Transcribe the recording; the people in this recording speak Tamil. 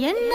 என்ன?